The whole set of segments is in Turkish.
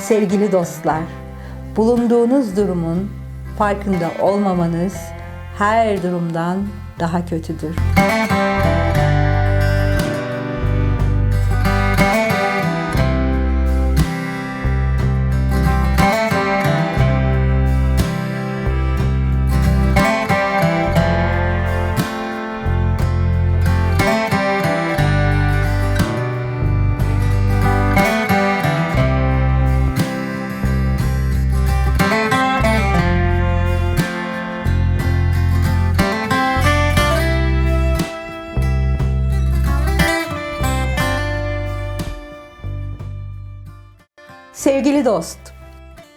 Sevgili dostlar, bulunduğunuz durumun farkında olmamanız her durumdan daha kötüdür. Sevgili dost,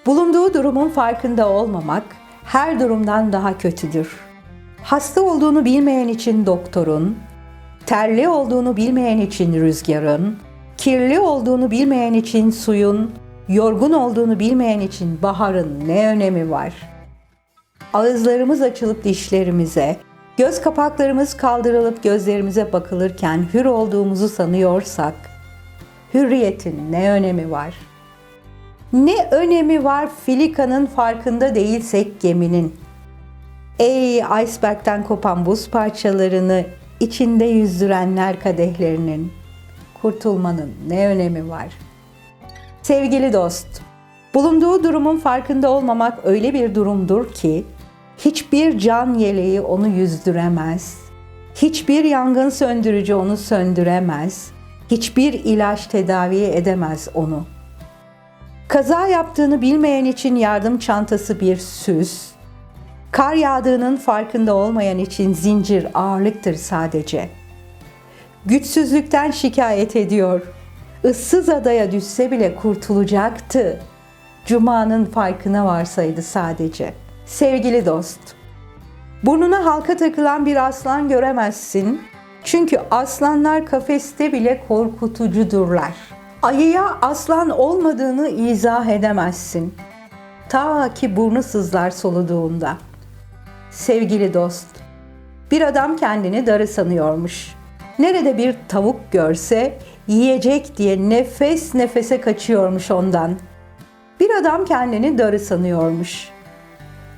bulunduğu durumun farkında olmamak her durumdan daha kötüdür. Hasta olduğunu bilmeyen için doktorun, terli olduğunu bilmeyen için rüzgarın, kirli olduğunu bilmeyen için suyun, yorgun olduğunu bilmeyen için baharın ne önemi var? Ağızlarımız açılıp dişlerimize, göz kapaklarımız kaldırılıp gözlerimize bakılırken hür olduğumuzu sanıyorsak, hürriyetin ne önemi var?'' Ne önemi var filikanın farkında değilsek geminin? Ey iceberg'den kopan buz parçalarını içinde yüzdürenler kadehlerinin. Kurtulmanın ne önemi var? Sevgili dost, bulunduğu durumun farkında olmamak öyle bir durumdur ki hiçbir can yeleği onu yüzdüremez. Hiçbir yangın söndürücü onu söndüremez. Hiçbir ilaç tedavi edemez onu.'' Kaza yaptığını bilmeyen için yardım çantası bir süs. Kar yağdığının farkında olmayan için zincir ağırlıktır sadece. Güçsüzlükten şikayet ediyor. Issız adaya düşse bile kurtulacaktı. Cuma'nın farkına varsaydı sadece. Sevgili dost, burnuna halka takılan bir aslan göremezsin. Çünkü aslanlar kafeste bile korkutucudurlar.'' Ayıya aslan olmadığını izah edemezsin. Ta ki burnu sızlar soluduğunda. Sevgili dost, bir adam kendini darı sanıyormuş. Nerede bir tavuk görse yiyecek diye nefes nefese kaçıyormuş ondan. Bir adam kendini darı sanıyormuş.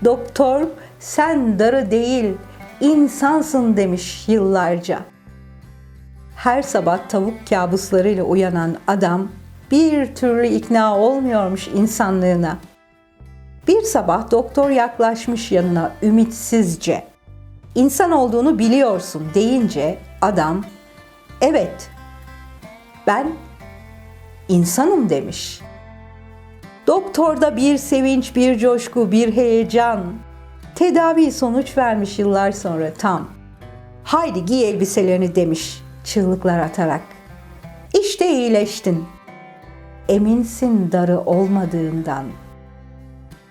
Doktor sen darı değil insansın demiş yıllarca her sabah tavuk kabuslarıyla uyanan adam bir türlü ikna olmuyormuş insanlığına. Bir sabah doktor yaklaşmış yanına ümitsizce. İnsan olduğunu biliyorsun deyince adam evet ben insanım demiş. Doktorda bir sevinç, bir coşku, bir heyecan. Tedavi sonuç vermiş yıllar sonra tam. Haydi giy elbiselerini demiş çığlıklar atarak. İşte iyileştin. Eminsin darı olmadığından.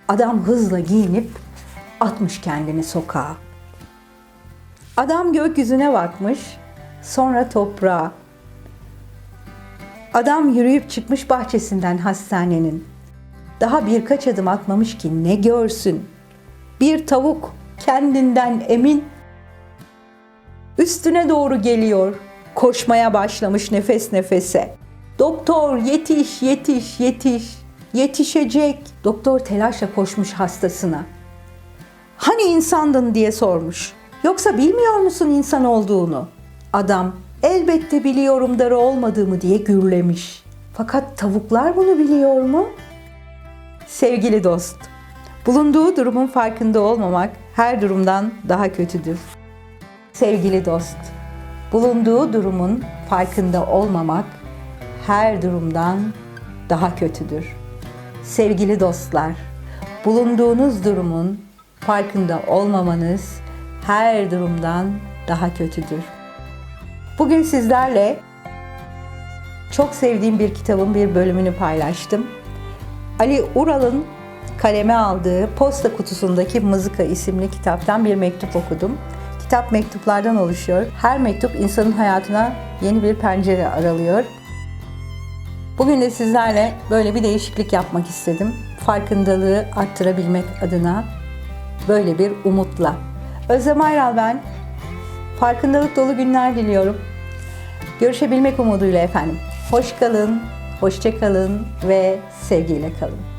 Adam hızla giyinip atmış kendini sokağa. Adam gökyüzüne bakmış, sonra toprağa. Adam yürüyüp çıkmış bahçesinden hastanenin. Daha birkaç adım atmamış ki ne görsün. Bir tavuk kendinden emin üstüne doğru geliyor koşmaya başlamış nefes nefese. Doktor yetiş yetiş yetiş yetişecek. Doktor telaşla koşmuş hastasına. Hani insandın diye sormuş. Yoksa bilmiyor musun insan olduğunu? Adam elbette biliyorum darı olmadığımı diye gürlemiş. Fakat tavuklar bunu biliyor mu? Sevgili dost, bulunduğu durumun farkında olmamak her durumdan daha kötüdür. Sevgili dost, bulunduğu durumun farkında olmamak her durumdan daha kötüdür. Sevgili dostlar, bulunduğunuz durumun farkında olmamanız her durumdan daha kötüdür. Bugün sizlerle çok sevdiğim bir kitabın bir bölümünü paylaştım. Ali Ural'ın kaleme aldığı Posta Kutusundaki Mızıka isimli kitaptan bir mektup okudum. Kitap mektuplardan oluşuyor. Her mektup insanın hayatına yeni bir pencere aralıyor. Bugün de sizlerle böyle bir değişiklik yapmak istedim. Farkındalığı arttırabilmek adına böyle bir umutla. Özlem Ayral ben. Farkındalık dolu günler diliyorum. Görüşebilmek umuduyla efendim. Hoş kalın, Hoşçakalın ve sevgiyle kalın.